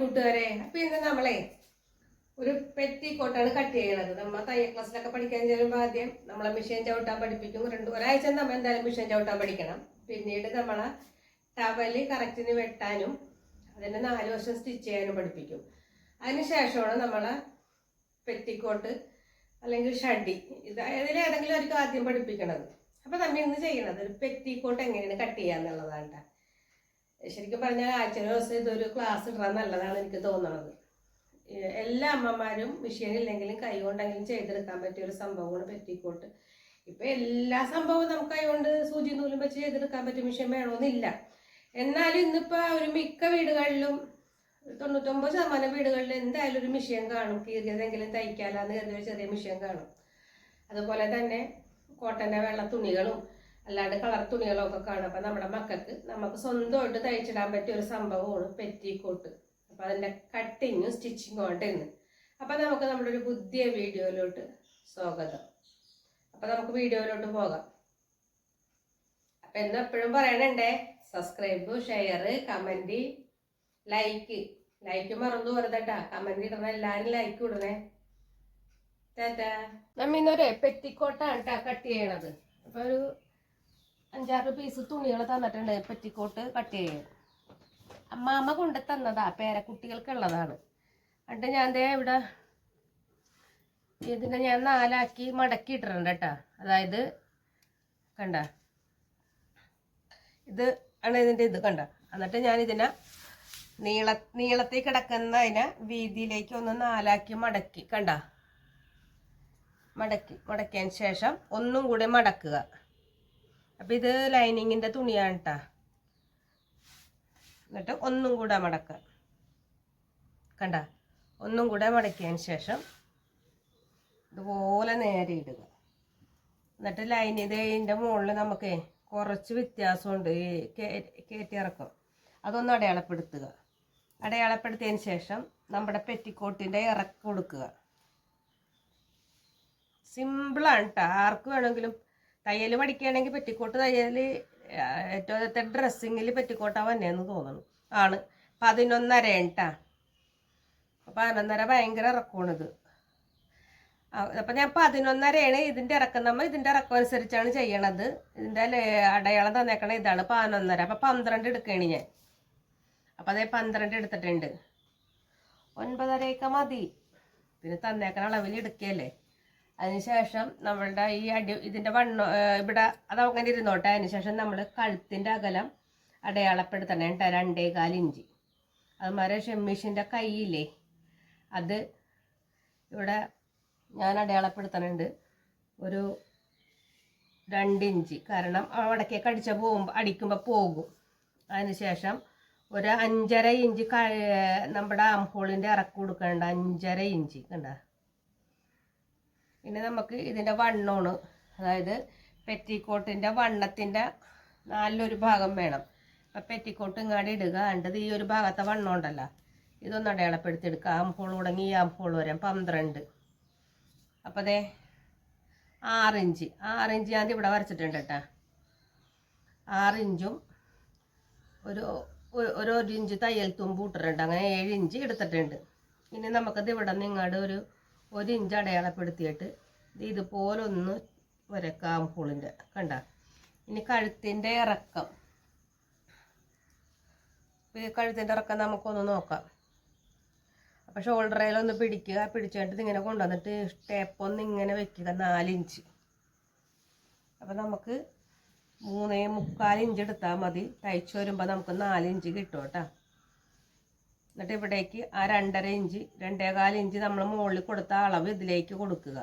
കൂട്ടുകാരെ. അപ്പൊ ഇന്ന് നമ്മളെ ഒരു പെറ്റി കോട്ടാണ് കട്ട് ചെയ്യണത്. നമ്മൾ തയ്യൽ ക്ലാസ്സിലൊക്കെ പഠിക്കാൻ ചെല്ലുമ്പോൾ ആദ്യം നമ്മളെ മിഷീൻ ചവിട്ടാൻ പഠിപ്പിക്കും. രണ്ട് ഒരാഴ്ച നമ്മൾ എന്തായാലും മിഷീൻ ചവിട്ടാൻ പഠിക്കണം. പിന്നീട് നമ്മളെ ടവൽ കറക്റ്റിന് വെട്ടാനും അതിന് നാല് വർഷം സ്റ്റിച്ച് ചെയ്യാനും പഠിപ്പിക്കും. അതിനുശേഷമാണ് നമ്മളെ പെറ്റിക്കോട്ട് അല്ലെങ്കിൽ ഷഡി ഇത് ഏതെങ്കിലും അവർക്ക് ആദ്യം പഠിപ്പിക്കണത്. അപ്പൊ നമ്മൾ ഇന്ന് ചെയ്യണത് ഒരു പെറ്റിക്കോട്ട് എങ്ങനെയാണ് കട്ട് ചെയ്യാന്നുള്ളതാണ് ട്ടാ. ശരിക്കും പറഞ്ഞാൽ ആഴ്ച ദിവസം ഇതൊരു ക്ലാസ് ഇടാൻ നല്ലതാണ് എനിക്ക് തോന്നുന്നത് എല്ലാ അമ്മമാരും മെഷീൻ ഇല്ലെങ്കിലും കൈ കൊണ്ടെങ്കിലും ചെയ്തെടുക്കാൻ പറ്റിയ ഒരു സംഭവമാണ് പെറ്റിക്കോട്ട്. ഇപ്പൊ എല്ലാ സംഭവവും നമുക്ക് കൈകൊണ്ട് സൂചി നൂലും വെച്ച് ചെയ്തെടുക്കാൻ പറ്റിയ മെഷീൻ വേണമെന്നില്ല എന്നാലും ഇന്നിപ്പോ ഒരു മിക്ക വീടുകളിലും തൊണ്ണൂറ്റൊമ്പത് ശതമാനം വീടുകളിൽ എന്തായാലും ഒരു മെഷീൻ കാണും. കീറിയതെങ്കിലും തയ്ക്കാലാന്ന് കരുതിയ ചെറിയ മെഷീൻ കാണും. അതുപോലെ തന്നെ കോട്ടന്റെ വെള്ള തുണികളും അല്ലാണ്ട് കളർ തുണികളൊക്കെ കാണും. അപ്പം നമ്മുടെ മക്കൾക്ക് നമുക്ക് സ്വന്തമായിട്ട് തയ്ച്ചിടാൻ പറ്റിയ ഒരു സംഭവമാണ് പെറ്റിക്കോട്ട്. അപ്പം അതിന്റെ കട്ടിങ്ങും സ്റ്റിച്ചിങ്ങും ഇന്ന് അപ്പം നമുക്ക് നമ്മുടെ ഒരു പുതിയ വീഡിയോയിലോട്ട് സ്വാഗതം. അപ്പം നമുക്ക് വീഡിയോയിലോട്ട് പോകാം. അപ്പം എന്നും എപ്പോഴും പറയണണ്ടേ subscribe share comment like like മറന്നു പോരുതട്ടാ. കമന്റ് ഇടണ എല്ലാവരും ലൈക്ക് ഇടണേ. ടാറ്റാ. നമ്മ ഇന്നൊരു പെറ്റിക്കോട്ടാണ് കേട്ടോ കട്ട് ചെയ്യണത്. അപ്പൊ ഒരു അഞ്ചാറ് പീസ് തുണികൾ തന്നിട്ടുണ്ട്. പെറ്റിക്കോട്ട് കട്ട് ചെയ്യാൻ അമ്മാമ്മ കൊണ്ട് തന്നതാ. പേരക്കുട്ടികൾക്കുള്ളതാണ്. എന്നിട്ട് ഞാൻ ദേ ഇവിടെ ഇതിനെ ഞാൻ നാലാക്കി മടക്കി ഇട്ടിട്ടുണ്ട് കേട്ടോ. അതായത് കണ്ട. ഇത് ആണ് ഇതിന്റെ ഇത് കണ്ട. എന്നിട്ട് ഞാൻ ഇതിനെ നീള നീളത്തിൽ കിടക്കുന്ന അതിനെ വീതിയിലേക്ക് ഒന്ന് നാലാക്കി മടക്കി. കണ്ട. മടക്കി. മടക്കിയതിന് ശേഷം ഒന്നും കൂടി മടക്കുക. അപ്പം ഇത് ലൈനിങ്ങിന്റെ തുണിയാണ് കേട്ടാ എന്നിട്ട് ഒന്നും കൂടെ മടക്കുക കണ്ട? ഒന്നും കൂടെ മടക്കിയതിന് ശേഷം ഇതുപോലെ നേരെ ഇടുക. എന്നിട്ട് ലൈൻ ഇതിന്റെ മുകളിൽ നമുക്ക് കുറച്ച് വ്യത്യാസമുണ്ട്. ഈ കയറ്റി കയറ്റിയിറക്കം അതൊന്ന് അടയാളപ്പെടുത്തുക. അടയാളപ്പെടുത്തിയതിന് ശേഷം നമ്മുടെ പെറ്റിക്കോട്ടിന്റെ ഇറക്കം കൊടുക്കുക. സിമ്പിളാണ് കേട്ടോ ആർക്ക് വേണമെങ്കിലും തയ്യൽ പഠിക്കുകയാണെങ്കിൽ പെറ്റിക്കോട്ട് തയ്യൽ ഏറ്റവും ഡ്രസ്സിങ്ങിൽ പെറ്റിക്കോട്ടാ വന്നേന്ന് തോന്നുന്നു ആണ്. പതിനൊന്നര കേട്ടാ പതിനൊന്നര ഭയങ്കര ഇറക്കമാണിത്. അപ്പം ഞാൻ പതിനൊന്നരയാണ് ഇതിന്റെ ഇറക്കം. നമ്മൾ ഇതിന്റെ ഇറക്കം അനുസരിച്ചാണ് ചെയ്യണത്. ഇതിന്റെ അടയാളം തന്നേക്കണ ഇതാണ് പതിനൊന്നര. അപ്പം പന്ത്രണ്ട് എടുക്കുകയാണ് ഞാൻ. അപ്പം അതേ പന്ത്രണ്ട് എടുത്തിട്ടുണ്ട്. ഒൻപതരയൊക്കെ മതി. പിന്നെ തന്നേക്കണ അളവിൽ എടുക്കുകയല്ലേ അതിനുശേഷം നമ്മളുടെ ഈ അടി ഇതിന്റെ വണ്ണ ഇവിടെ അത് അങ്ങനെ ഇരുന്നോട്ടെ. അതിനുശേഷം നമ്മൾ കഴുത്തിന്റെ അകലം അടയാളപ്പെടുത്തണം കേട്ടോ രണ്ടേകാൽ ഇഞ്ച്. അതുമാതിരി ഷെമ്മീഷിന്റെ കൈയില്ലേ അത് ഇവിടെ ഞാൻ അടയാളപ്പെടുത്തണുണ്ട്. ഒരു രണ്ടിഞ്ച് കാരണം അവിടേക്കൊക്കെ അടിച്ച പോകുമ്പോൾ അടിക്കുമ്പോൾ പോകും. അതിനുശേഷം ഒരു അഞ്ചര ഇഞ്ച് നമ്മുടെ ആംഹോളിന്റെ ഇറക്കി കൊടുക്കണ്ട അഞ്ചര ഇഞ്ച് കണ്ട. പിന്നെ നമുക്ക് ഇതിന്റെ വണ്ണമാണ്. അതായത് പെറ്റിക്കോട്ടിന്റെ വണ്ണത്തിന്റെ നാലിലൊരു ഭാഗം വേണം. അപ്പം പെറ്റിക്കോട്ട് ഇങ്ങാടി ഇടുക. കണ്ടത് ഈ ഒരു ഭാഗത്തെ വണ്ണം ഉണ്ടല്ലോ. ഇതൊന്ന് അടയാളപ്പെടുത്തിയെടുക്കുക. ആംഹോൾ തുടങ്ങി ഈ ആംഹോൾ വരാം. പന്ത്രണ്ട്. അപ്പം അതെ ആറിഞ്ച് ആറിഞ്ച് ഞാൻ ഇവിടെ വരച്ചിട്ടുണ്ട് കേട്ടോ. ആറിഞ്ചും ഒരു- ഒരു ഒരു ഇഞ്ച് തയ്യൽ തുമ്പ് ഇട്ടിട്ടുണ്ട്. അങ്ങനെ ഏഴ് ഇഞ്ച് എടുത്തിട്ടുണ്ട്. ഇനി നമുക്കത് ഇവിടെ നിന്ന് ഇങ്ങോട്ട് ഒരു ഒരു ഇഞ്ച് അടയാളപ്പെടുത്തിയിട്ട് ഇത് ഇതുപോലെ ഒന്ന് വരക്കാം പൂളിന്റെ. കണ്ട? ഇനി കഴുത്തിന്റെ ഇറക്കം. ഈ കഴുത്തിന്റെ ഇറക്കം നമുക്കൊന്ന് നോക്കാം. അപ്പോൾ ഷോൾഡറേലൊന്ന് പിടിക്കുക. പിടിച്ചിട്ട് ഇങ്ങനെ കൊണ്ടുവന്നിട്ട് ഒന്ന് ഇങ്ങനെ വെക്കുക. നാലിഞ്ച്. അപ്പോൾ നമുക്ക് മൂന്നേ മുക്കാൽ ഇഞ്ച് എടുത്താൽ മതി. തയ്ച്ചു വരുമ്പോൾ നമുക്ക് നാലിഞ്ച് കിട്ടും കേട്ടോ. എന്നിട്ട് ഇവിടേക്ക് ആ രണ്ടര ഇഞ്ച് രണ്ടേകാൽ ഇഞ്ച് നമ്മൾ മുകളിൽ കൊടുത്ത അളവ് ഇതിലേക്ക് കൊടുക്കുക.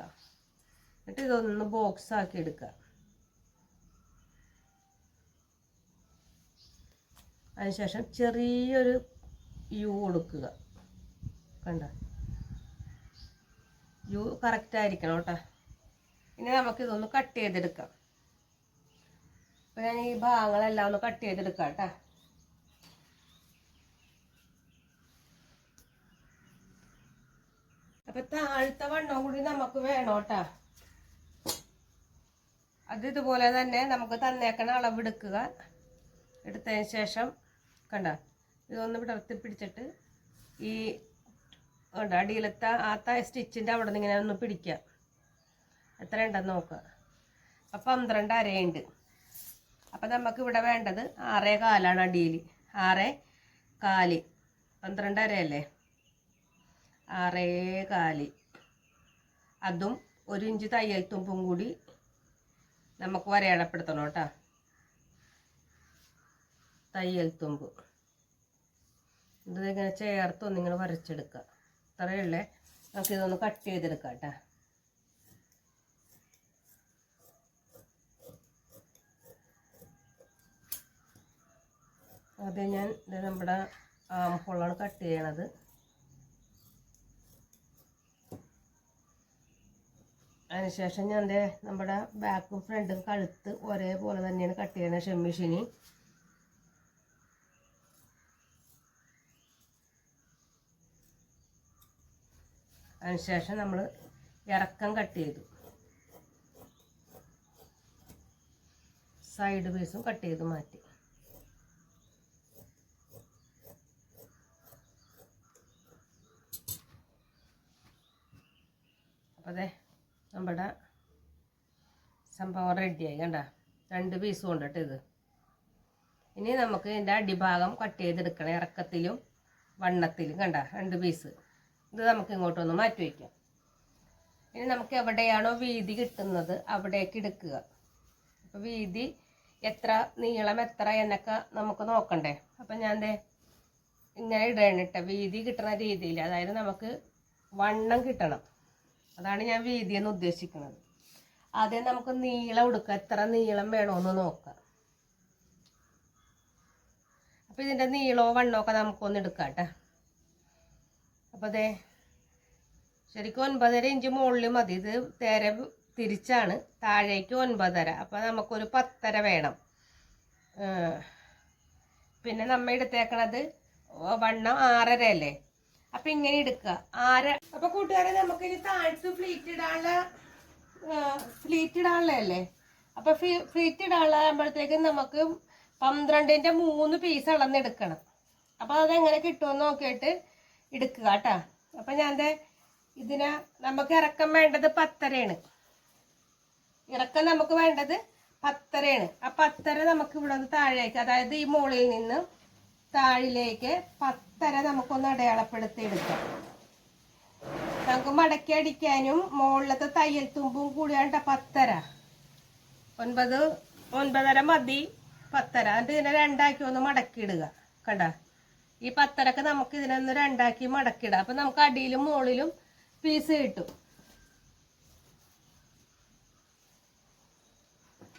എന്നിട്ട് ഇതൊന്ന് ബോക്സ് ആക്കി എടുക്കുക അതിനുശേഷം ചെറിയൊരു യു കൊടുക്കുക. കണ്ട? യു കറക്റ്റ് ആയിരിക്കണം കേട്ടോ. ഇനി നമുക്ക് ഇതൊന്ന് കട്ട് ചെയ്തെടുക്കാം. അപ്പോൾ ഞാൻ ഈ ഭാഗങ്ങളെല്ലാം ഒന്ന് കട്ട് ചെയ്തെടുക്കാം കേട്ടോ. അപ്പൊ താഴത്തെ വണ്ണം കൂടി നമുക്ക് വേണം കേട്ടാ. അത് ഇതുപോലെ തന്നെ നമുക്ക് തന്നേക്കണ അളവെടുക്കുക എടുത്തതിന് ശേഷം കണ്ട ഇതൊന്ന് വിടർത്തി പിടിച്ചിട്ട് ഈ ഉണ്ട് അടിയിലത്തെ ആത്ത സ്റ്റിച്ചിന്റെ അവിടെ നിന്ന് ഇങ്ങനെ ഒന്ന് പിടിക്കുക. എത്ര ഉണ്ടെന്ന് നോക്കുക. അപ്പം പന്ത്രണ്ട് അരയുണ്ട്. അപ്പം നമുക്ക് ഇവിടെ വേണ്ടത് ആറേ കാലാണ് അടിയിൽ. ആറേ കാൽ. പന്ത്രണ്ട് അരയല്ലേ ആറേ കാൽ. അതും ഒരു ഇഞ്ച് തയ്യൽ തുമ്പും കൂടി നമുക്ക് വരയടപ്പെടുത്തണം കേട്ടോ. തയ്യൽ തുമ്പ്. ഇതിങ്ങനെ ചേർത്ത് നിങ്ങൾ വരച്ചെടുക്കുക. അത്രയുള്ളേ നമുക്കിതൊന്ന് കട്ട് ചെയ്തെടുക്കാം കേട്ടോ. അത് ഞാൻ നമ്മുടെ ആമ്പുള്ളാണ് കട്ട് ചെയ്യണത്. അതിനുശേഷം ഞാൻ എന്റെ നമ്മുടെ ബാക്കും ഫ്രണ്ടും കഴുത്ത് ഒരേപോലെ തന്നെയാണ് കട്ട് ചെയ്യണത് ഷെമ്മിഷിനി അതിനുശേഷം നമ്മൾ ഇറക്കം കട്ട് ചെയ്തു. സൈഡ് പീസും കട്ട് ചെയ്ത് മാറ്റി അപ്പോൾ അതെ നമ്മുടെ സംഭവം റെഡിയായി കണ്ട? രണ്ട് പീസ് കൊണ്ടിട്ട് ഇത്. ഇനി നമുക്ക് ഇതിന്റെ അടിഭാഗം കട്ട് ചെയ്തെടുക്കണം. ഇറക്കത്തിലും വണ്ണത്തിലും. കണ്ട? രണ്ട് പീസ് ഇത് നമുക്ക് ഇങ്ങോട്ടൊന്ന് മാറ്റി വയ്ക്കാം ഇനി നമുക്ക് എവിടെയാണോ വീതി കിട്ടുന്നത് അവിടേക്ക് എടുക്കുക. അപ്പോൾ വീതി എത്ര നീളം എത്ര എന്നൊക്കെ നമുക്ക് നോക്കണ്ടേ. അപ്പം ഞാൻ ദേ ഇങ്ങനെ ഇടണം വീതി കിട്ടുന്ന രീതിയിൽ. അതായത് നമുക്ക് വണ്ണം കിട്ടണം. അതാണ് ഞാൻ വീതി എന്ന് ഉദ്ദേശിക്കുന്നത്. ആദ്യം നമുക്ക് നീളം എടുക്കുക എത്ര നീളം വേണമെന്ന് നോക്കാം. അപ്പം ഇതിന്റെ നീളമോ വണ്ണോ ഒക്കെ നമുക്കൊന്ന് എടുക്കാം കേട്ടോ അപ്പോൾ അതെ ശരിക്കും ഒൻപതര ഇഞ്ച് മുകളിൽ മതി. ഇത് നേരെ തിരിച്ചാണ്. താഴേക്ക് ഒൻപതര. അപ്പോൾ നമുക്കൊരു പത്തര വേണം. പിന്നെ നമ്മൾ എടുത്തേക്കണത് വണ്ണം ആറര അല്ലേ അപ്പം ഇങ്ങനെ എടുക്കുക ആര അപ്പോൾ കൂട്ടുകാരെ നമുക്ക് ഇനി താഴ്ത്ത് ഫ്ലീറ്റ് ഇടാനുള്ള ഫ്ലീറ്റ് ഇടാനുള്ളതല്ലേ അപ്പോൾ ഫീ ഇടാനുള്ള ആകുമ്പോഴത്തേക്കും നമുക്ക് പന്ത്രണ്ടിന്റെ മൂന്ന് പീസ് അളന്നെടുക്കണം. അപ്പോൾ അതെങ്ങനെ കിട്ടുമെന്ന് നോക്കിയിട്ട് എടുക്കുക കേട്ടോ. അപ്പം ഞാൻ ഇതിന് നമുക്ക് ഇറക്കം വേണ്ടത് പത്തരയാണ്. ഇറക്കം നമുക്ക് വേണ്ടത് പത്തരയാണ്. ആ പത്തര നമുക്ക് ഇവിടെ നിന്ന് താഴേക്ക് അതായത് ഈ മുകളിൽ നിന്ന് താഴിലേക്ക് പത്തര നമുക്കൊന്ന് അടയാളപ്പെടുത്തി എടുക്കാം നമുക്ക് മടക്കി അടിക്കാനും മുകളിലത്തെ തയ്യൽ തുമ്പും കൂടിയാണ്ട പത്തര. ഒൻപത് ഒൻപതര മതി. പത്തര. എന്നിട്ട് ഇതിനെ രണ്ടാക്കി ഒന്ന് മടക്കിയിടുക. കണ്ട? ഈ പത്തരക്ക് നമുക്ക് ഇതിനൊന്ന് രണ്ടാക്കി മടക്കിയിടാം. അപ്പം നമുക്ക് അടിയിലും മുകളിലും പീസ് കിട്ടും.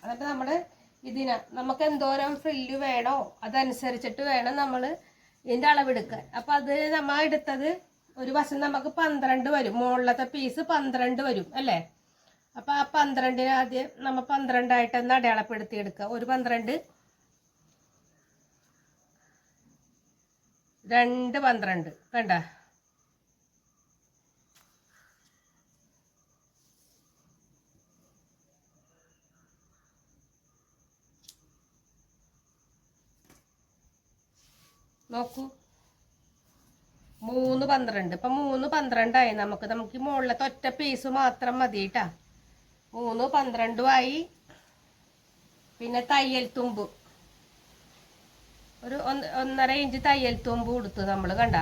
എന്നിട്ട് നമ്മൾ ഇതിന് നമുക്ക് എന്തോരം ഫ്രില്ല് വേണോ അതനുസരിച്ചിട്ട് വേണം നമ്മൾ ഇതിന്റെ അളവെടുക്കാൻ. അപ്പം അത് നമ്മൾ എടുത്തത് ഒരു വശം നമുക്ക് പന്ത്രണ്ട് വരും. മുകളിലത്തെ പീസ് പന്ത്രണ്ട് വരും അല്ലേ? അപ്പം ആ പന്ത്രണ്ടിന് ആദ്യം നമ്മൾ പന്ത്രണ്ടായിട്ട് ഒന്ന് അടയാളപ്പെടുത്തി എടുക്കുക ഒരു പന്ത്രണ്ട് രണ്ട് പന്ത്രണ്ട് കണ്ട? നോക്കൂ. മൂന്ന് പന്ത്രണ്ട്. ഇപ്പം മൂന്ന് പന്ത്രണ്ടായി. നമുക്ക് നമുക്ക് ഈ മുകളിലത്തെ ഒറ്റ പീസ് മാത്രം മതി കേട്ടാ മൂന്ന് പന്ത്രണ്ടുമായി പിന്നെ തയ്യൽ തുമ്പ്. ഒരു ഒന്ന് ഒന്നര ഇഞ്ച് തയ്യൽ തുമ്പ് കൊടുത്തു നമ്മൾ കണ്ട.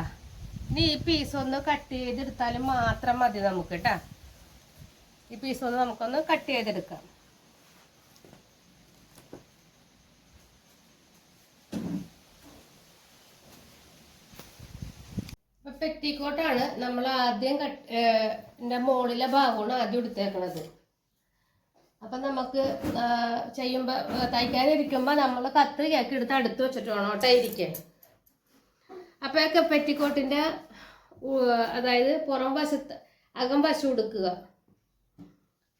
ഇനി ഈ പീസ് ഒന്ന് കട്ട് ചെയ്തെടുത്താലും മാത്രം മതി നമുക്ക് കേട്ടാ ഈ പീസ് ഒന്ന് നമുക്കൊന്ന് കട്ട് ചെയ്തെടുക്കാം. പെറ്റിക്കോട്ടാണ് നമ്മൾ ആദ്യം കട്ട് എന്റെ മുകളിലെ ഭാഗമാണ് ആദ്യം എടുത്തേക്കണത്. അപ്പം നമുക്ക് ചെയ്യുമ്പോൾ തയ്ക്കാനിരിക്കുമ്പോൾ നമ്മൾ കത്രികയൊക്കെ എടുത്ത് അടുത്ത് വെച്ചിട്ട് വേണം കേട്ടോ ഇരിക്കാൻ അപ്പോഴൊക്കെ പെറ്റിക്കോട്ടിന്റെ അതായത് പുറം വശത്ത് അകം വശം എടുക്കുക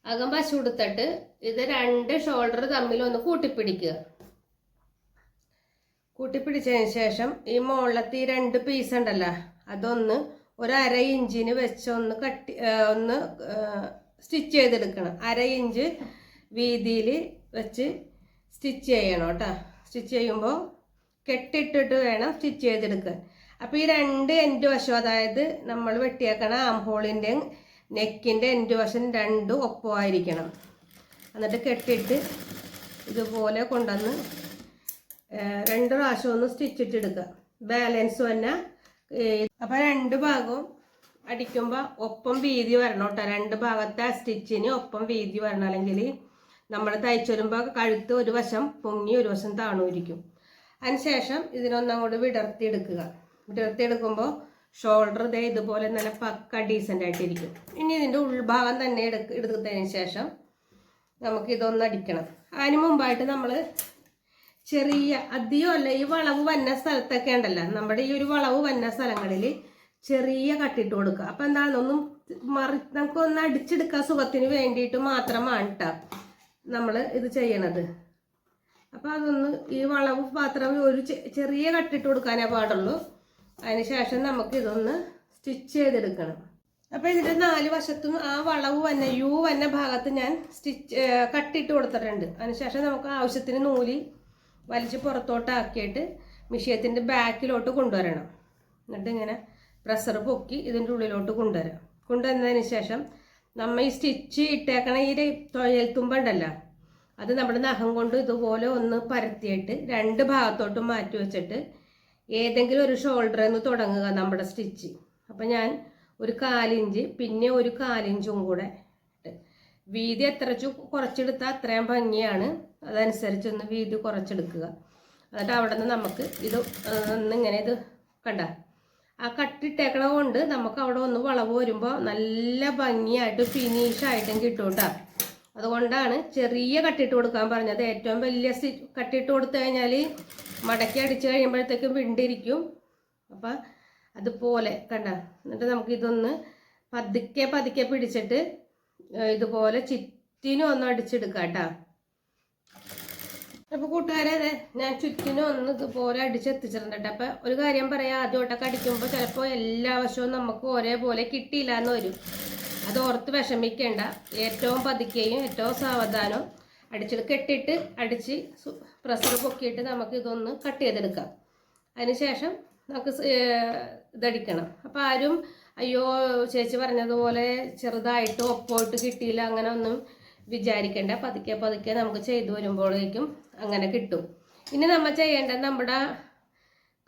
അകം വശം എടുത്തിട്ട് ഇത് രണ്ട് ഷോൾഡർ തമ്മിൽ ഒന്ന് കൂട്ടിപ്പിടിക്കുക. കൂട്ടിപ്പിടിച്ചതിന് ശേഷം ഈ മുകളിലത്തെ ഈ രണ്ട് പീസ് ഉണ്ടല്ലോ അതൊന്ന് ഒരു അര ഇഞ്ചിന് വെച്ച് ഒന്ന് കട്ടി ഒന്ന് സ്റ്റിച്ച് ചെയ്തെടുക്കണം. അര ഇഞ്ച് വീതിയിൽ വെച്ച് സ്റ്റിച്ച് ചെയ്യണം കേട്ടോ. സ്റ്റിച്ച് ചെയ്യുമ്പോൾ കെട്ടിട്ടിട്ട് വേണം സ്റ്റിച്ച് ചെയ്തെടുക്കാൻ. അപ്പോൾ ഈ രണ്ട് എൻഡ് വശം അതായത് നമ്മൾ വെട്ടിയേക്കണ ആം നെക്കിന്റെ എൻഡ് വശം രണ്ടും ഒപ്പമായിരിക്കണം. എന്നിട്ട് കെട്ടിട്ട് ഇതുപോലെ കൊണ്ടുവന്ന് രണ്ട് പ്രാവശ്യം ഒന്ന് സ്റ്റിച്ചിട്ടെടുക്കുക ബാലൻസ് തന്നെ അപ്പോൾ രണ്ട് ഭാഗവും അടിക്കുമ്പോൾ ഒപ്പം വീതി വരണം കേട്ടോ. രണ്ട് ഭാഗത്തെ സ്റ്റിച്ചിന് ഒപ്പം വീതി വരണം. അല്ലെങ്കിൽ നമ്മൾ തയ്ച്ചു വരുമ്പോൾ കഴുത്ത് ഒരു വശം പൊങ്ങി ഒരു വശം താണൂരിക്കും അതിനുശേഷം ഇതിനൊന്നും കൂടി വിടർത്തി എടുക്കുക വിടർത്തി വിടർത്തിയെടുക്കുമ്പോൾ ഷോൾഡർ ഇതേ ഇതുപോലെ നല്ല പക്ക ഡീസന്റ് ആയിട്ടിരിക്കും. ഇനി ഇതിന്റെ ഉൾഭാഗം തന്നെ എടുക്ക എടുത്തതിന് ശേഷം നമുക്ക് ഇതൊന്ന് അടിക്കണം. അതിന് മുമ്പായിട്ട് നമ്മൾ ചെറിയ അധികം അല്ല ഈ വളവ് വന്ന സ്ഥലത്തൊക്കെ ഉണ്ടല്ലോ. നമ്മുടെ ഈ ഒരു വളവ് വന്ന സ്ഥലങ്ങളിൽ ചെറിയ കട്ടിട്ട് കൊടുക്കുക. അപ്പം എന്താണ്? ഒന്നും മറി നമുക്കൊന്ന് അടിച്ചെടുക്കാൻ സുഖത്തിന് വേണ്ടിയിട്ട് മാത്രമാണ് കേട്ടോ നമ്മൾ ഇത് ചെയ്യണത്. അപ്പം അതൊന്ന് ഈ വളവ് മാത്രം ഒരു ചെറിയ കട്ടിട്ട് കൊടുക്കാനേ പാടുള്ളൂ. അതിന് ശേഷം നമുക്ക് ഇതൊന്ന് സ്റ്റിച്ച് ചെയ്തെടുക്കണം. അപ്പോൾ ഇതിന്റെ നാല് വശത്തും ആ വളവ് വന്ന യു വന്ന ഭാഗത്ത് ഞാൻ സ്റ്റിച്ച് കട്ടിട്ട് കൊടുത്തിട്ടുണ്ട്. അതിനുശേഷം നമുക്ക് ആവശ്യത്തിന് നൂൽ വലിച്ച് പുറത്തോട്ടാക്കിയിട്ട് മിഷ്യത്തിന്റെ ബാക്കിലോട്ട് കൊണ്ടുവരണം. എന്നിട്ട് ഇങ്ങനെ പ്രഷർ പൊക്കി ഇതിന്റെ ഉള്ളിലോട്ട് കൊണ്ടുവരാം. കൊണ്ടുവന്നതിന് ശേഷം നമ്മൾ ഈ സ്റ്റിച്ച് ഇട്ടേക്കണ ഈ തൊഴിൽ തുമ്പുണ്ടല്ലോ അത് നമ്മുടെ നഖം കൊണ്ട് ഇതുപോലെ ഒന്ന് പരത്തിയിട്ട് രണ്ട് ഭാഗത്തോട്ടും മാറ്റി വെച്ചിട്ട് ഏതെങ്കിലും ഒരു ഷോൾഡറിൽ നിന്ന് തുടങ്ങുക നമ്മുടെ സ്റ്റിച്ച് അപ്പം ഞാൻ ഒരു കാലിഞ്ച് പിന്നെ ഒരു കാലിഞ്ചും കൂടെ വീതി എത്ര കുറച്ചെടുത്താൽ അത്രയും ഭംഗിയാണ്. അതനുസരിച്ചൊന്ന് വീതി കുറച്ചെടുക്കുക. എന്നിട്ട് അവിടെ നിന്ന് നമുക്ക് ഇത് ഒന്നിങ്ങനെ ഇത് കണ്ട. ആ കട്ടിട്ടേക്കണ കൊണ്ട് നമുക്ക് അവിടെ ഒന്ന് വളവ് വരുമ്പോൾ നല്ല ഭംഗിയായിട്ട് ഫിനിഷായിട്ടും കിട്ടും കേട്ടോ അതുകൊണ്ടാണ് ചെറിയ കട്ടിട്ട് കൊടുക്കാൻ പറഞ്ഞത്. ഏറ്റവും വലിയ കട്ടിട്ട് കൊടുത്തു കഴിഞ്ഞാൽ മടക്കി അടിച്ച് കഴിയുമ്പോഴത്തേക്കും വിണ്ടിരിക്കും. അപ്പം അതുപോലെ കണ്ട. എന്നിട്ട് നമുക്ക് ഇതൊന്ന് പതുക്കെ പതുക്കെ പിടിച്ചിട്ട് ഇതുപോലെ ചിറ്റിനും ഒന്ന് അടിച്ചെടുക്കാം കേട്ടോ അപ്പോൾ കൂട്ടുകാരെ അതെ ഞാൻ ചുറ്റിനും ഒന്ന് ഇതുപോലെ അടിച്ചെത്തിച്ചിട്ടുണ്ട് അപ്പം ഒരു കാര്യം പറയാം. ആദ്യമായിട്ടൊക്കെ അടിക്കുമ്പോൾ ചിലപ്പോൾ എല്ലാ വശവും നമുക്ക് ഒരേപോലെ കിട്ടിയില്ല എന്ന് വരും. അത് ഓർത്ത് വിഷമിക്കേണ്ട. ഏറ്റവും പതുക്കെയും ഏറ്റവും സാവധാനവും അടിച്ചത് കെട്ടിയിട്ട് അടിച്ച് പ്രഷർ പൊക്കിയിട്ട് നമുക്ക് ഇതൊന്ന് കട്ട് ചെയ്തെടുക്കാം. അതിനുശേഷം നമുക്ക് ഇതടിക്കണം. അപ്പോൾ ആരും അയ്യോ ചേച്ചി പറഞ്ഞതുപോലെ ചെറുതായിട്ട് ഒപ്പമായിട്ട് കിട്ടിയില്ല അങ്ങനെ ഒന്നും വിചാരിക്കേണ്ട. പതുക്കെ പതുക്കെ നമുക്ക് ചെയ്തു വരുമ്പോഴേക്കും അങ്ങനെ കിട്ടും. ഇനി നമ്മൾ ചെയ്യേണ്ടത് നമ്മുടെ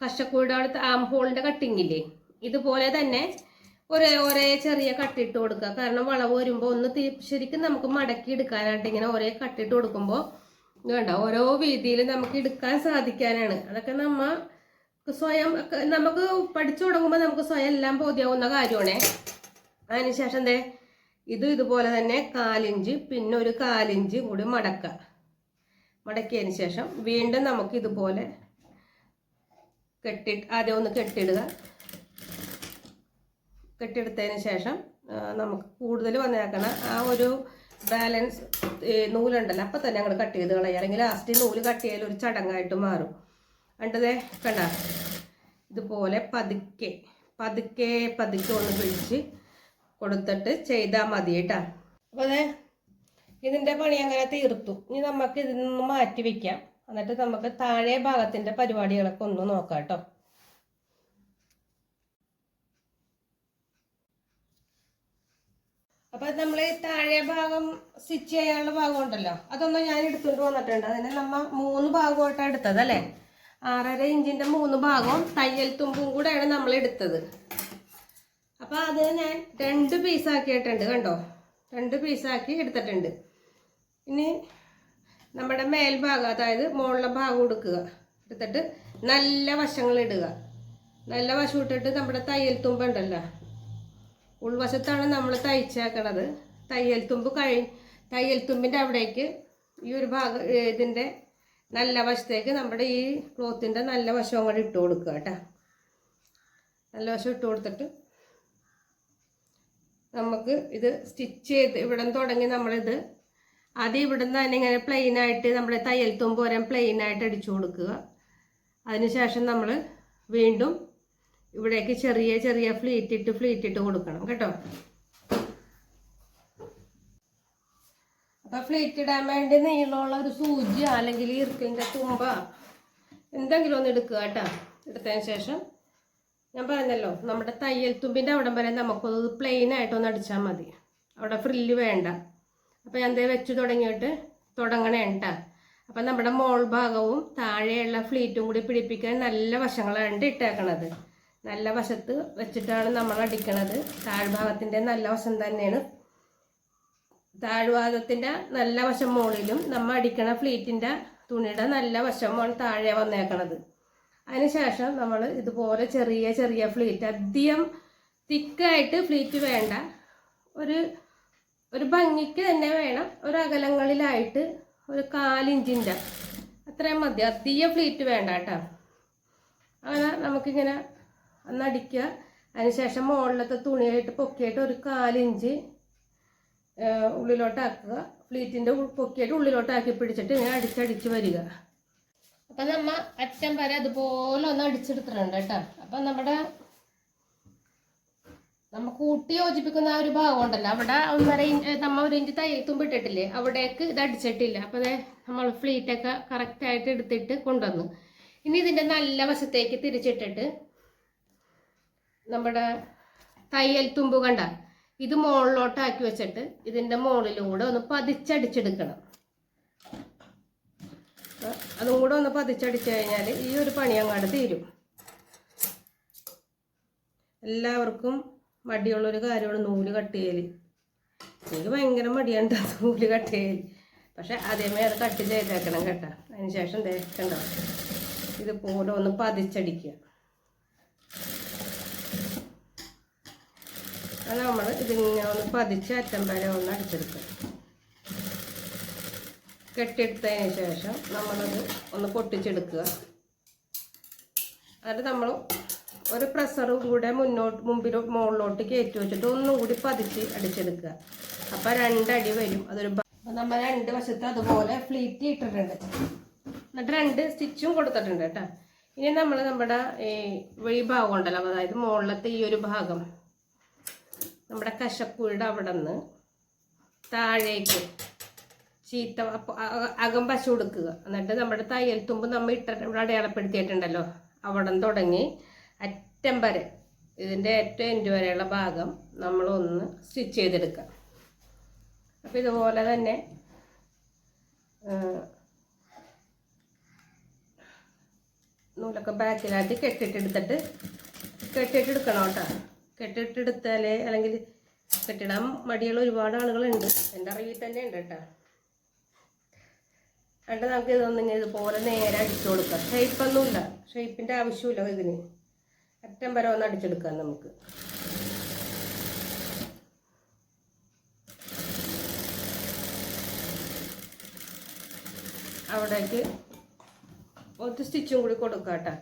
കശക്കൂടെ അടുത്ത് ആം ഹോളിന്റെ കട്ടിങ്ങില്ലേ? ഇതുപോലെ തന്നെ ഒരേ ഒരേ ചെറിയ കട്ടിട്ട് കൊടുക്കുക. കാരണം വളവ് വരുമ്പോൾ ഒന്ന് ശരിക്കും നമുക്ക് മടക്കി എടുക്കാനായിട്ട് ഇങ്ങനെ ഒരേ കട്ടിട്ട് കൊടുക്കുമ്പോൾ വേണ്ട. ഓരോ വീതിയിൽ നമുക്ക് എടുക്കാൻ സാധിക്കാനാണ്. അതൊക്കെ നമ്മ സ്വയം നമുക്ക് പഠിച്ചു തുടങ്ങുമ്പോൾ നമുക്ക് സ്വയം എല്ലാം ബോധ്യാവുന്ന കാര്യമാണേ. അതിനുശേഷം എന്തേ? ഇത് ഇതുപോലെ തന്നെ കാലിഞ്ച് പിന്നെ ഒരു കാലിഞ്ച് കൂടി മടക്കുക. മടക്കിയതിന് ശേഷം വീണ്ടും നമുക്ക് ഇതുപോലെ കെട്ടി ആദ്യം ഒന്ന് കെട്ടിയിടുക. കെട്ടിയെടുത്തതിന് ശേഷം നമുക്ക് കൂടുതൽ വന്നേക്കണ ആ ഒരു ബാലൻസ് നൂലുണ്ടല്ലോ അപ്പം തന്നെ അങ്ങോട്ട് കട്ട് ചെയ്ത് കളയുക. അല്ലെങ്കിൽ ലാസ്റ്റ് നൂൽ കട്ട് ചെയ്യൽ ഒരു ചടങ്ങായിട്ട് മാറും. കണ്ടതേ കണ്ട? ഇതുപോലെ പതുക്കെ പതുക്കെ പതുക്കെ ഒന്ന് പിടിച്ച് കൊടുത്തിട്ട് ചെയ്താൽ മതി കേട്ടോ. അപ്പോൾ അതെ ഇതിന്റെ പണി അങ്ങനെ തീർത്തു. ഇനി നമുക്ക് ഇതിൽ നിന്ന് മാറ്റി വെക്കാം. എന്നിട്ട് നമുക്ക് താഴെ ഭാഗത്തിന്റെ പരിപാടികളൊക്കെ ഒന്ന് നോക്കാം കേട്ടോ. അപ്പം നമ്മൾ താഴെ ഭാഗം സ്റ്റിച്ച് ചെയ്യാനുള്ള ഭാഗം ഉണ്ടല്ലോ അതൊന്നും ഞാൻ എടുത്തുകൊണ്ട് വന്നിട്ടുണ്ട്. അതിന് നമ്മൾ മൂന്ന് ഭാഗമായിട്ടാണ് എടുത്തത് അല്ലേ? ആറര ഇഞ്ചിന്റെ മൂന്ന് ഭാഗവും തയ്യൽ തുമ്പും കൂടെയാണ് നമ്മൾ എടുത്തത്. അപ്പോൾ അത് ഞാൻ രണ്ട് പീസാക്കിയിട്ടുണ്ട് കണ്ടോ? രണ്ട് പീസാക്കി എടുത്തിട്ടുണ്ട്. ഇനി നമ്മുടെ മേൽഭാഗം അതായത് മുകളിലെ ഭാഗം എടുക്കുക എടുത്തിട്ട് നല്ല വശങ്ങൾ ഇടുക. നല്ല വശം ഇട്ടിട്ട് നമ്മുടെ തയ്യൽ തുമ്പുണ്ടല്ലോ ഉൾവശത്താണ് നമ്മൾ തയ്ച്ചേക്കണത്. തയ്യൽ തുമ്പ് കഴി തയ്യൽ തുമ്പിന്റെ അവിടേക്ക് ഈ ഒരു ഭാഗം ഇതിന്റെ നല്ല വശത്തേക്ക് നമ്മുടെ ഈ ക്ലോത്തിന്റെ നല്ല വശവും കൂടെ ഇട്ട് കൊടുക്കുക കേട്ടോ. നല്ല വശം ഇട്ട് കൊടുത്തിട്ട് നമുക്ക് ഇത് സ്റ്റിച്ച് ചെയ്ത് ഇവിടെ തുടങ്ങി നമ്മളിത് ആദ്യം നിന്ന് തന്നെ ഇങ്ങനെ പ്ലെയിൻ ആയിട്ട് നമ്മൾ തയ്യൽ തുമ്പ് വരെ പ്ലെയിൻ ആയിട്ട് അടിച്ചു കൊടുക്കുക. അതിനുശേഷം നമ്മൾ വീണ്ടും ഇവിടേക്ക് ചെറിയ ചെറിയ ഫ്ലീറ്റ് ഇട്ട് ഫ്ലീറ്റ് ഇട്ട് കൊടുക്കണം കേട്ടോ. അപ്പൊ ഫ്ലീറ്റ് ഇടാൻ വേണ്ടി നീളമുള്ള ഒരു സൂചി അല്ലെങ്കിൽ ഇർക്കിന്റെ തുമ്പ എന്തെങ്കിലും ഒന്ന് എടുക്കുക കേട്ടോ. എടുത്തതിന് ശേഷം ഞാൻ പറഞ്ഞല്ലോ നമ്മുടെ തയ്യൽ തുമ്പിന്റെ അവിടം വരെ നമുക്കൊന്ന് പ്ലെയിൻ ആയിട്ടൊന്ന് അടിച്ചാൽ മതി. അവിടെ ഫ്രില്ല് വേണ്ട. അപ്പോൾ ഞാൻ ദേ വെച്ച് തുടങ്ങിയിട്ട് തുടങ്ങണേ കേട്ടോ അപ്പം നമ്മുടെ മോൾ ഭാഗവും താഴെയുള്ള ഫ്ലീറ്റും കൂടി പിടിപ്പിക്കാൻ നല്ല വശങ്ങളാണ് ഇട്ടേക്കണത്. നല്ല വശത്ത് വെച്ചിട്ടാണ് നമ്മൾ അടിക്കണത്. താഴ്ഭാഗത്തിന്റെ നല്ല വശം തന്നെയാണ്. താഴ്ഭാഗത്തിന്റെ നല്ല വശം മുകളിലും നമ്മൾ അടിക്കണ ഫ്ലീറ്റിന്റെ തുണിയുടെ നല്ല വശമാണ് താഴെ വന്നേക്കണത്. അതിനുശേഷം നമ്മൾ ഇതുപോലെ ചെറിയ ചെറിയ ഫ്ലീറ്റ് അധികം തിക്കായിട്ട് ഫ്ലീറ്റ് വേണ്ട. ഒരു ഒരു ഭംഗിക്ക് തന്നെ വേണം. ഒരു അകലങ്ങളിലായിട്ട് ഒരു കാലിഞ്ചിന്റെ. അത്രയും മതി. അധികം ഫ്ലീറ്റ് വേണ്ട കേട്ടോ. അങ്ങനെ നമുക്കിങ്ങനെ ഒന്ന് അടിക്കുക. അതിനുശേഷം മുകളിലത്തെ തുണിയായിട്ട് പൊക്കിയിട്ട് ഒരു കാലിഞ്ച് ഉള്ളിലോട്ടാക്കുക. ഫ്ലീറ്റിന്റെ പൊക്കിയിട്ട് ഉള്ളിലോട്ടാക്കി പിടിച്ചിട്ട് ഇങ്ങനെ അടിച്ചടിച്ച് വരിക. അപ്പം നമ്മ അറ്റം വരെ അതുപോലെ ഒന്ന് അടിച്ചെടുത്തിട്ടുണ്ട് കേട്ടോ. അപ്പം നമ്മുടെ നമ്മ കൂട്ടി യോജിപ്പിക്കുന്ന ആ ഒരു ഭാഗം ഉണ്ടല്ലോ. അവിടെ ഒന്നര ഇഞ്ച് നമ്മ ഒരു ഇഞ്ച് തയ്യൽ തുമ്പിട്ടിട്ടില്ലേ അവിടേക്ക് ഇത് അടിച്ചിട്ടില്ല. അപ്പോൾ അതെ നമ്മൾ ഫ്ലീറ്റൊക്കെ കറക്റ്റായിട്ട് എടുത്തിട്ട് കൊണ്ടുവന്നു. ഇനി ഇതിന്റെ നല്ല വശത്തേക്ക് തിരിച്ചിട്ടിട്ട് നമ്മുടെ തയ്യൽ തുമ്പ് കണ്ട ഇത് മുകളിലോട്ടാക്കി വെച്ചിട്ട് ഇതിന്റെ മുകളിലൂടെ ഒന്ന് പതിച്ചടിച്ചെടുക്കണം. അതും കൂടെ ഒന്ന് പതിച്ചടിച്ചു കഴിഞ്ഞാൽ ഈ ഒരു പണി അങ്ങോട്ട് തീരും. എല്ലാവർക്കും മടിയുള്ളൊരു കാര്യമാണ് നൂൽ കട്ട് ചെയ്യൽ എനിക്ക് ഭയങ്കര മടിയാണ് നൂൽ കട്ട് ചെയ്യൽ പക്ഷെ അതേമേ അത് കട്ട് ചെയ്തേക്കണം കേട്ടോ. അതിന് ശേഷം തേക്കണ്ട ഇതുപോലെ ഒന്ന് പതിച്ചടിക്കുക. അത് നമ്മൾ ഇതിങ്ങനെ ഒന്ന് പതിച്ച് അറ്റം വരെ ഒന്ന് അടിച്ചെടുക്കുക. കെട്ടിയെടുത്തതിന് ശേഷം നമ്മളത് ഒന്ന് പൊട്ടിച്ചെടുക്കുക. എന്നിട്ട് നമ്മൾ ഒരു പ്രഷറും കൂടെ മുന്നോട്ട് മുമ്പിൽ മുകളിലോട്ട് കയറ്റി വെച്ചിട്ട് ഒന്നുകൂടി പതിച്ച് അടിച്ചെടുക്കുക. അപ്പം രണ്ടടി വരും. അതൊരു നമ്മൾ രണ്ട് വശത്ത് അതുപോലെ ഫ്ലീറ്റ് ഇട്ടിട്ടുണ്ട്. എന്നിട്ട് രണ്ട് സ്റ്റിച്ചും കൊടുത്തിട്ടുണ്ട് കേട്ടോ. ഇനി നമ്മൾ നമ്മുടെ ഈ ഭാഗം ഉണ്ടല്ലോ അതായത് മുകളിലത്തെ ഈ ഒരു ഭാഗം. നമ്മുടെ കശക്കുഴിയുടെ അവിടെ നിന്ന് താഴേക്ക് ചീത്ത അപ്പ- അകം പശ കൊടുക്കുക. എന്നിട്ട് നമ്മുടെ തയ്യൽ തുമ്പ് നമ്മൾ ഇട്ട ഇവിടെ അടയാളപ്പെടുത്തിയിട്ടുണ്ടല്ലോ. അവിടെ നിന്ന് തുടങ്ങി അറ്റം വരെ ഇതിന്റെ ഏറ്റവും എൻഡ് വരെയുള്ള ഭാഗം നമ്മളൊന്ന് സ്റ്റിച്ച് ചെയ്തെടുക്കുക. അപ്പോൾ ഇതുപോലെ തന്നെ നൂലൊക്കെ ബാക്കിലാക്കി കെട്ടിട്ടെടുത്തിട്ട് കെട്ടിട്ടെടുക്കണം കേട്ടോ. കെട്ടിട്ടെടുത്താലേ അല്ലെങ്കിൽ കെട്ടിടാൻ മടിയുള്ള ഒരുപാട് ആളുകളുണ്ട്. എന്റെ അറിവിൽ തന്നെ ഉണ്ട് കേട്ടോ. എന്നിട്ട് നമുക്ക് ഇതൊന്നും ഇങ്ങനെ ഇതുപോലെ നേരെ അടിച്ചു കൊടുക്കാം. ഷേപ്പൊന്നുമില്ല ഷേപ്പിന്റെ ആവശ്യമില്ല ഇതിന്. അറ്റം വരെ ഒന്ന് അടിച്ചെടുക്കാം നമുക്ക്. അവിടേക്ക് ഒരു സ്റ്റിച്ചും കൂടി കൊടുക്കാം കേട്ടോ.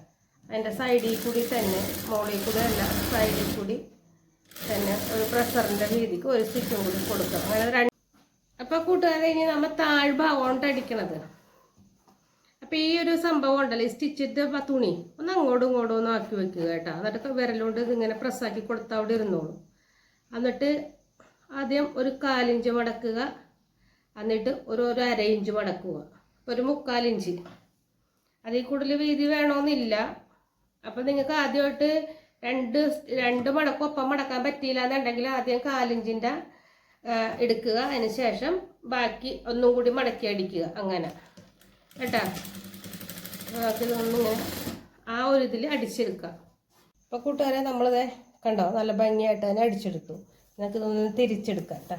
അതിന്റെ സൈഡിൽ കൂടി തന്നെ മോളിൽ കൂടി അല്ല സൈഡിൽ കൂടി തന്നെ ഒരു പ്രഷറിന്റെ രീതിക്ക് ഒരു സ്റ്റിച്ചും കൂടി കൊടുക്കാം. അങ്ങനെ രണ്ട് അപ്പോൾ കൂട്ടുകാരെ ഇനി നമ്മൾ താഴ്ഭാഗമാണ് അടിക്കണത് അപ്പോൾ ഈ ഒരു സംഭവം ഉണ്ടല്ലോ ഈ സ്റ്റിച്ചിന്റെ തുണി. ഒന്ന് അങ്ങോട്ടും ഇങ്ങോട്ടും ഒന്ന് ആക്കി വെക്കുക കേട്ടോ. എന്നിട്ട് വിരലുകൊണ്ട് ഇതിങ്ങനെ പ്രസ്സാക്കി കൊടുത്താൽ അവിടെ ഇരുന്നോളൂ. എന്നിട്ട് ആദ്യം ഒരു കാലിഞ്ച് മടക്കുക. എന്നിട്ട് ഒരു ഒരു അര ഇഞ്ച് മടക്കുക. ഒരു മുക്കാലിഞ്ച് അതിൽ കൂടുതൽ വീതി വേണമെന്നില്ല അപ്പം നിങ്ങൾക്ക് ആദ്യമായിട്ട് രണ്ട് രണ്ട് മടക്കും ഒപ്പം മടക്കാൻ പറ്റിയില്ല എന്നുണ്ടെങ്കിൽ ആദ്യം കാലിഞ്ചിന്റെ എടുക്കുക. അതിന് ശേഷം ബാക്കി ഒന്നും കൂടി മടക്കി അടിക്കുക. അങ്ങനെ. കേട്ടാ? നമ്മളിങ്ങനെ ആ ഒരു ഇതിൽ അടിച്ചെടുക്കുക. അപ്പോൾ കൂട്ടുകാരെ നമ്മളിത് കണ്ടോ? നല്ല ഭംഗിയായിട്ട് തന്നെ അടിച്ചെടുത്തു. നിനക്ക് ഇതൊന്ന് തിരിച്ചെടുക്കാം കേട്ടോ.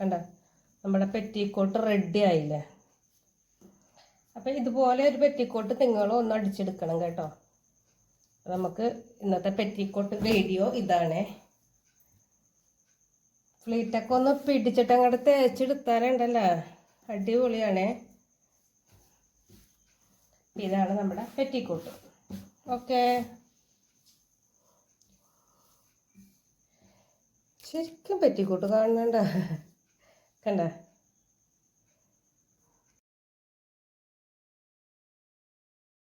കണ്ടോ? നമ്മുടെ പെറ്റിക്കോട്ട് റെഡി ആയില്ലേ? അപ്പം ഇതുപോലെ ഒരു പെറ്റിക്കോട്ട് നിങ്ങളും ഒന്ന് അടിച്ചെടുക്കണം കേട്ടോ. നമുക്ക് ഇന്നത്തെ പെറ്റിക്കോട്ട് വീഡിയോ ഇതാണേ. ഫ്ലീറ്റൊക്കെ ഒന്ന് പിടിച്ചിട്ട് അങ്ങോട്ട് തേച്ചെടുത്താലുണ്ടല്ലോ. അടിപൊളിയാണേ. ഇതാണ് നമ്മുടെ പെറ്റിക്കോട്ട്. ഓക്കെ. ശരിക്കും പെറ്റിക്കോട്ട് കാണുന്നുണ്ട കണ്ട?